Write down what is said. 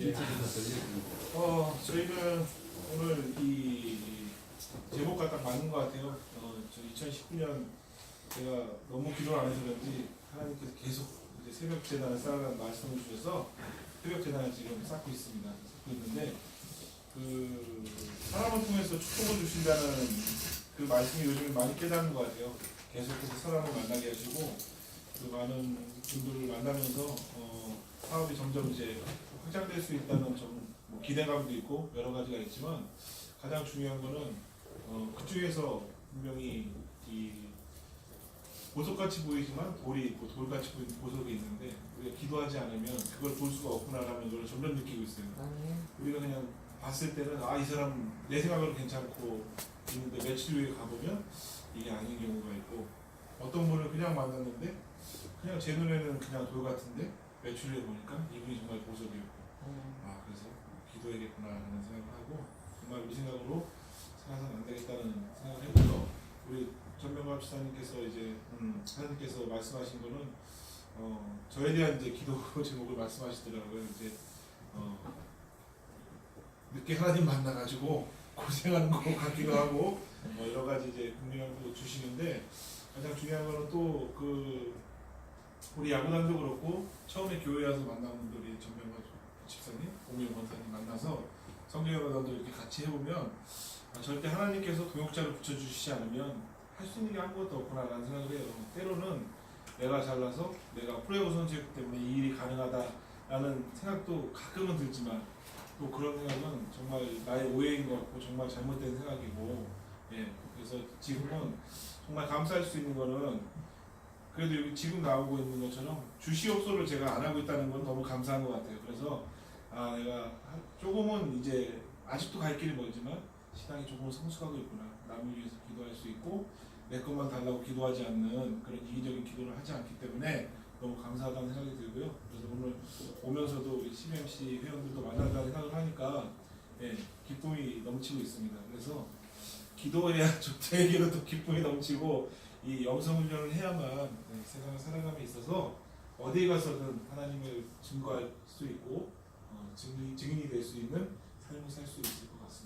예. 어, 저희는 오늘 이 제목과 딱 맞는 것 같아요. 어, 저 2019년 제가 너무 기도를 안 해서 그런지 하나님께서 계속 이제 새벽 재단을 쌓으라는 말씀을 주셔서 새벽 재단을 지금 쌓고 있습니다. 쌓고 있는데 그 사람을 통해서 축복을 주신다는 그 말씀이 요즘에 많이 깨닫는 것 같아요. 계속해서 사람을 만나게 하시고 그 많은 분들을 만나면서 어, 사업이 점점 이제 확장될 수 있다는 좀 뭐 기대감도 있고 여러 가지가 있지만 가장 중요한 거는 어, 그중에서 분명히 이 보석같이 보이지만 돌이 있고 돌같이 보이는 보석이 있는데 우리가 기도하지 않으면 그걸 볼 수가 없구나라는 걸 점점 느끼고 있어요. 우리가 그냥 봤을 때는 아 이 사람 내 생각으로 괜찮고 있는데 며칠 후에 가보면 이게 아닌 경우가 있고 어떤 분을 그냥 만났는데 그냥 제 눈에는 그냥 돌 같은데 며칠 후에 보니까 이분이 정말 아 그래서 하는 생각을 하고 정말 우리 생각으로 살아서는 안 되겠다는 생각을 했고요. 우리 전명갑 지사님께서 이제 음, 하나님께서 말씀하신 거는 어, 저에 대한 이제 기도 제목을 말씀하시더라고요. 이제 어, 늦게 하나님 만나가지고 고생하는 것 같기도 하고 뭐 여러 가지 이제 긍정도 주시는데 가장 중요한 거는 또 그 우리 야구단도 그렇고 처음에 교회 와서 만난 분들이 전명관 집사님, 오명 권사님 만나서 성경의 과정들 이렇게 같이 해보면 아, 절대 하나님께서 동역자를 붙여주시지 않으면 할 수 있는 게 아무것도 없구나라는 생각을 해요. 때로는 내가 잘나서 내가 프로야구 선수였기 때문에 이 일이 가능하다라는 생각도 가끔은 들지만 또 그런 생각은 정말 나의 오해인 것 같고 정말 잘못된 생각이고 예 그래서 지금은 정말 감사할 수 있는 거는 그래도 여기 지금 나오고 있는 것처럼 주시옵소를 제가 안 하고 있다는 건 너무 감사한 것 같아요 그래서 아 내가 한- 조금은 이제 아직도 갈 길이 멀지만 신앙이 조금 성숙하고 있구나 남을 위해서 기도할 수 있고 내 것만 달라고 기도하지 않는 그런 이기적인 기도를 하지 않기 때문에 너무 감사하다는 생각이 들고요 그래서 오늘 오면서도 CMC 회원들도 만난다는 생각을 하니까 예, 기쁨이 넘치고 있습니다. 그래서 기도해야 또 기쁨이 넘치고 이 영성 훈련을 해야만 네, 세상을 살아감에 있어서 어디에 가서든 하나님을 증거할 수 있고 어, 증인, 증인이 될 수 있는 삶을 살 수 있을 것 같습니다.